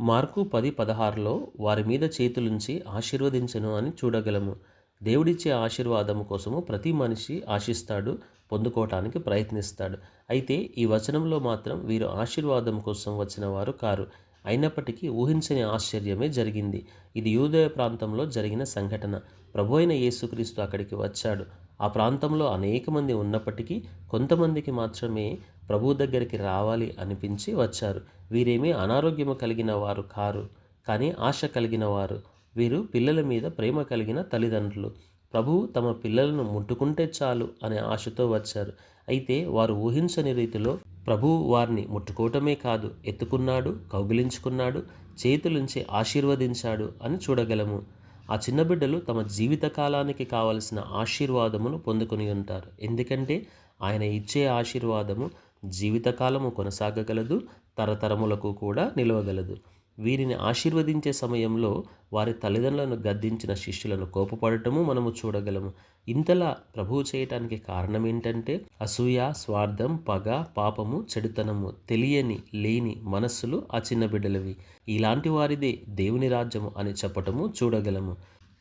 Mark పది పదహారులో వారి మీద చేతులుంచి ఆశీర్వదించను అని చూడగలము. దేవుడిచ్చే ఆశీర్వాదం కోసము ప్రతి మనిషి ఆశిస్తాడు పొందుకోవటానికి ప్రయత్నిస్తాడు. అయితే ఈ వచనంలో మాత్రం వీరు ఆశీర్వాదం కోసం వచ్చిన వారు కారు. అయినప్పటికీ ఊహించని ఆశ్చర్యమే జరిగింది. ఇది యూదయ ప్రాంతంలో జరిగిన సంఘటన. ప్రభు అయిన యేసుక్రీస్తు అక్కడికి వచ్చాడు. ఆ ప్రాంతంలో అనేక మంది ఉన్నప్పటికీ కొంతమందికి మాత్రమే ప్రభు దగ్గరికి రావాలి అనిపించి వచ్చారు. వీరేమీ అనారోగ్యము కలిగిన వారు కారు. కానీ ఆశ కలిగిన వారు. వీరు పిల్లల మీద ప్రేమ కలిగిన తల్లిదండ్రులు. ప్రభువు తమ పిల్లలను ముట్టుకుంటే చాలు అనే ఆశతో వచ్చారు. అయితే వారు ఊహించని రీతిలో ప్రభువు వారిని ముట్టుకోవటమే కాదు ఎత్తుకున్నాడు కౌగిలించుకున్నాడు చేతులుంచి ఆశీర్వదించాడు అని చూడగలము. ఆ చిన్న బిడ్డలు తమ జీవిత కాలానికి కావలసిన ఆశీర్వాదమును పొందుకొని ఉంటారు. ఎందుకంటే ఆయన ఇచ్చే ఆశీర్వాదము జీవితకాలము కొనసాగగలదు తరతరములకు కూడా నిలవగలదు. వీరిని ఆశీర్వదించే సమయంలో వారి తల్లిదండ్రులను గద్దించిన శిష్యులను కోపపడటము మనము చూడగలము. ఇంతలా ప్రభువు చేయటానికి కారణం ఏంటంటే అసూయ స్వార్థం పగ పాపము చెడుతనము తెలియని లేని మనస్సులు ఆ చిన్న బిడ్డలవి. ఇలాంటి వారిదే దేవుని రాజ్యము అని చెప్పటము చూడగలము.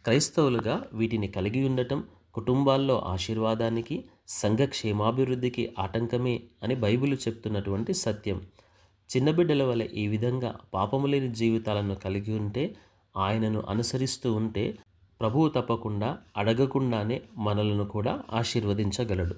క్రైస్తవులుగా వీటిని కలిగి ఉండటం కుటుంబాల్లో ఆశీర్వాదానికి సంఘ క్షేమాభివృద్ధికి ఆటంకమే అని బైబిల్ చెప్తున్నటువంటి సత్యం. చిన్న బిడ్డల వలె ఈ విధంగా పాపము లేని జీవితాలను కలిగి ఉంటే ఆయనను అనుసరిస్తూ ఉంటే ప్రభువు తప్పకుండా అడగకుండానే మనలను కూడా ఆశీర్వదించగలడు.